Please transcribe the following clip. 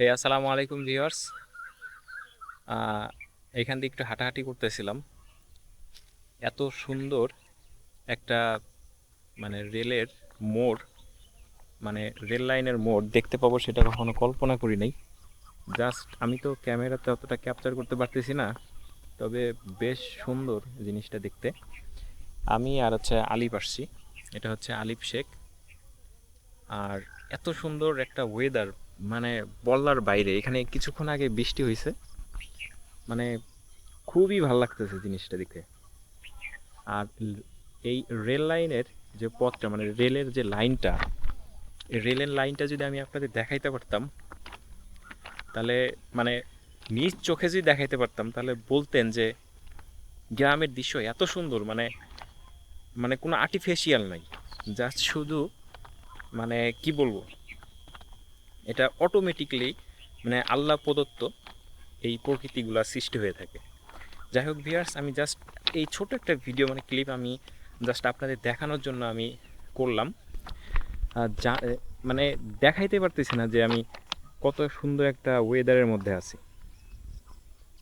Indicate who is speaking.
Speaker 1: হে আসসালামু আলাইকুম ভিউয়ার্স এখান দিয়ে একটু হাঁটাহাঁটি করতেছিলাম। এত সুন্দর একটা মানে রেলের মোড় মানে রেল লাইনের মোড় দেখতে পাবো সেটা কখনো কল্পনা করি নাই। জাস্ট আমি তো ক্যামেরাতে অতটা ক্যাপচার করতে পারতেছি না, তবে বেশ সুন্দর জিনিসটা দেখতে। আমি আর হচ্ছে আলিপ আসছি, এটা হচ্ছে আলিপ শেখ। আর এত সুন্দর একটা ওয়েদার মানে বলার বাইরে, এখানে কিছুক্ষণ আগে বৃষ্টি হয়েছে মানে খুবই ভালো লাগতেছে জিনিসটা দেখে আর এই রেল লাইনের যে পথটা মানে রেলের যে লাইনটা, এই রেলের লাইনটা যদি আমি আপনাদের দেখাইতে পারতাম, তাহলে মানে নিজ চোখে যদি দেখাইতে পারতাম, তাহলে বলতেন যে গ্রামের দৃশ্য এত সুন্দর মানে মানে কোনো আর্টিফিশিয়াল নাই। জাস্ট শুধু মানে কি বলব? এটা অটোমেটিকলি মানে আল্লাহ প্রদত্ত এই প্রকৃতিগুলা সৃষ্টি হয়ে থাকে। যাই হোক ভিয়ার্স আমি জাস্ট এই ছোট একটা ভিডিও মানে ক্লিপ আমি জাস্ট আপনাদের দেখানোর জন্য আমি করলাম। যা মানে দেখাইতে পারতেছি না যে আমি কত সুন্দর একটা ওয়েদারের মধ্যে আছি।